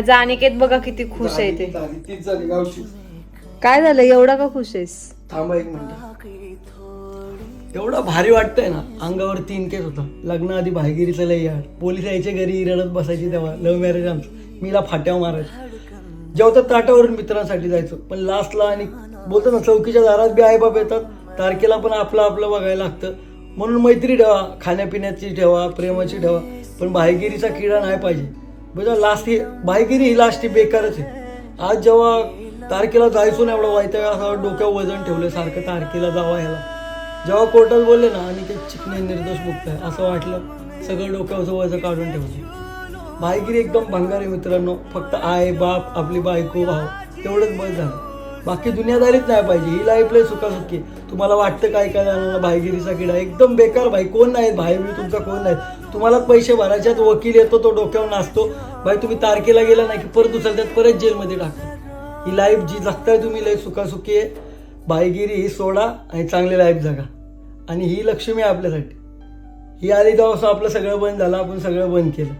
माझा अनिकेत बघा किती खुश आहे ते. झाली, तीच झाली गावची काय झालं? एवढा का खुश आहेस? थांबा एक मिनिट. एवढं भारी वाटतंय ना. अंगावर तीन केस होतं. लग्नाआधी भाईगिरीचं लय याड पोलीस यायचे घरी रडत बसायची तेव्हा. लव्ह मॅरेज आमचं. मीला फाट्यावर मारायचं. जेवतात ताटावरून मित्रांसाठी जायचो. पण लास्टला आणि बोलतो ना चौकीच्या दारात बी आईबाप येतात. तारखेला पण आपलं आपलं बघायला लागतं. म्हणून मैत्री ठेवा. खाण्यापिण्याची ठेवा प्रेमाची ठेवा. पण भाईगिरीचा किडा नाही पाहिजे. म्हणजे बघा लास्ट ही भाईगिरी ही लास्ट ही बेकारच आहे आज जेव्हा तारखेला जायचो ना एवढं वाईट असं डोक्यावर वजन ठेवलं सारखं तारखेला जावा ह्याला. जेव्हा कोर्टात बोलले ना आणि ते चिकणे निर्दोष मुक्त आहे असं वाटलं सगळं डोक्यावरचं वजन काढून ठेवलं बाहेगिरी एकदम भंगार आहे मित्रांनो. फक्त आई बाप आपली बायको भाव तेवढंच बस झालं. बाकी दुनियादारीच नाही पाहिजे. ही लाईफ लय सुखासुखी आहे. तुम्हाला वाटतं काय काय झालं भाईगिरीचा किडा. एकदम बेकार भाई. कोण नाही भाई मी तुमचा कोण नाही तुम्हाला पैसे भरायच्यात वकील येतो तो डोक्यावर नाचतो. भाई तुम्ही तारखेला गेला नाही की परत उचलतात परत जेलमध्ये टाकतो. ही लाईफ जी जगताय तुम्ही लय सुखासुखी आहे. भाईगिरी ही सोडा आणि चांगली लाईफ जगा. आणि ही लक्ष्मी आहे आपल्यासाठी. ही आली तेव्हा आपलं सगळं बंद झालं आपण सगळं बंद केलं.